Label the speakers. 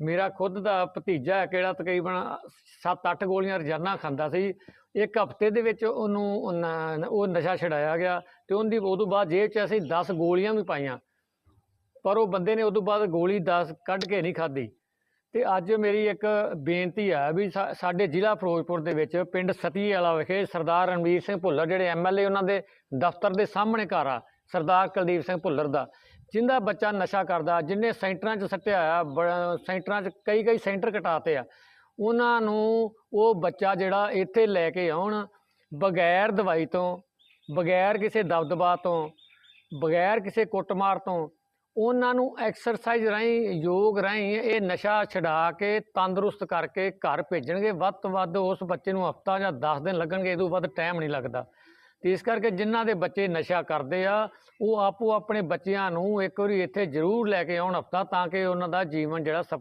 Speaker 1: ਮੇਰਾ ਖੁਦ ਦਾ ਭਤੀਜਾ ਹੈ ਕਿਹੜਾ ਤਕਰੀਬਨ 7-8 ਗੋਲੀਆਂ ਰੋਜ਼ਾਨਾ ਖਾਂਦਾ ਸੀ। ਇੱਕ ਹਫ਼ਤੇ ਦੇ ਵਿੱਚ ਉਹਨੂੰ ਉਹ ਨਸ਼ਾ ਛਡਾਇਆ ਗਿਆ ਤੇ ਉਹਦੀ ਉਦੋਂ ਬਾਅਦ ਜੇਬ 'ਚ ਅਸੀਂ 10 ਗੋਲੀਆਂ ਵੀ ਪਾਈਆਂ। ਪਰ ਉਹ ਬੰਦੇ ਨੇ ਉਦੋਂ ਬਾਅਦ ਗੋਲੀ 10 ਕੱਢ ਕੇ ਨਹੀਂ ਖਾਧੀ। ਤੇ ਅੱਜ ਮੇਰੀ ਇੱਕ ਬੇਨਤੀ ਹੈ ਵੀ ਸਾਡੇ ਜ਼ਿਲ੍ਹਾ ਫਿਰੋਜ਼ਪੁਰ ਦੇ ਵਿੱਚ ਪਿੰਡ ਸਤੀ ਵਾਲਾ ਵਿਖੇ ਸਰਦਾਰ ਰਣਵੀਰ ਸਿੰਘ ਭੁੱਲਰ, ਜਿਹੜੇ ਐਮਐਲਏ ਉਹਨਾਂ ਦੇ ਦਫ਼ਤਰ ਦੇ ਸਾਹਮਣੇ ਘਰ ਆ ਸਰਦਾਰ ਕੁਲਦੀਪ ਸਿੰਘ ਭੁੱਲਰ ਦਾ, ਜਿੰਦਾ ਬੱਚਾ ਨਸ਼ਾ ਕਰਦਾ, ਜਿੰਨੇ ਸੈਂਟਰਾਂ 'ਚ ਸੱਟਿਆ ਆ, ਬੜਾ- ਸੈਂਟਰਾਂ 'ਚ ਕਈ ਕਈ ਸੈਂਟਰ ਕਟਾਤੇ ਆ, ਉਹਨਾਂ ਨੂੰ ਉਹ ਬੱਚਾ ਜਿਹੜਾ ਇੱਥੇ ਲੈ ਕੇ ਆਉਣ, ਬਗੈਰ ਦਵਾਈ ਤੋਂ, ਬਗੈਰ ਕਿਸੇ ਦਬਦਬਾ ਤੋਂ, ਬਗੈਰ ਕਿਸੇ ਕੁੱਟਮਾਰ ਤੋਂ, ਉਹਨਾਂ ਨੂੰ ਐਕਸਰਸਾਈਜ਼ ਰਾਹੀਂ, ਯੋਗ ਰਾਹੀਂ ਇਹ ਨਸ਼ਾ ਛਡਾ ਕੇ ਤੰਦਰੁਸਤ ਕਰਕੇ ਘਰ ਭੇਜਣਗੇ, ਵੱਧ ਤੋਂ ਵੱਧ ਉਸ ਬੱਚੇ ਨੂੰ ਹਫਤਾ ਜਾਂ 10 ਦਿਨ ਲੱਗਣਗੇ ਇਹ ਤੋਂ ਵੱਧ ਟਾਈਮ ਨਹੀਂ ਲੱਗਦਾ। ਤੇ ਇਸ ਕਰਕੇ ਜਿਨ੍ਹਾਂ ਦੇ ਬੱਚੇ ਨਸ਼ਾ ਕਰਦੇ ਆ, ਉਹ ਆਪੋ ਆਪਣੇ ਬੱਚਿਆਂ ਨੂੰ ਇੱਕ ਵਾਰੀ ਇੱਥੇ ਜ਼ਰੂਰ ਲੈ ਕੇ ਆਉਣ ਹਫਤਾ ਤਾਂ ਕਿ ਉਹਨਾਂ ਦਾ ਜੀਵਨ ਜਿਹੜਾ ਸਫਲ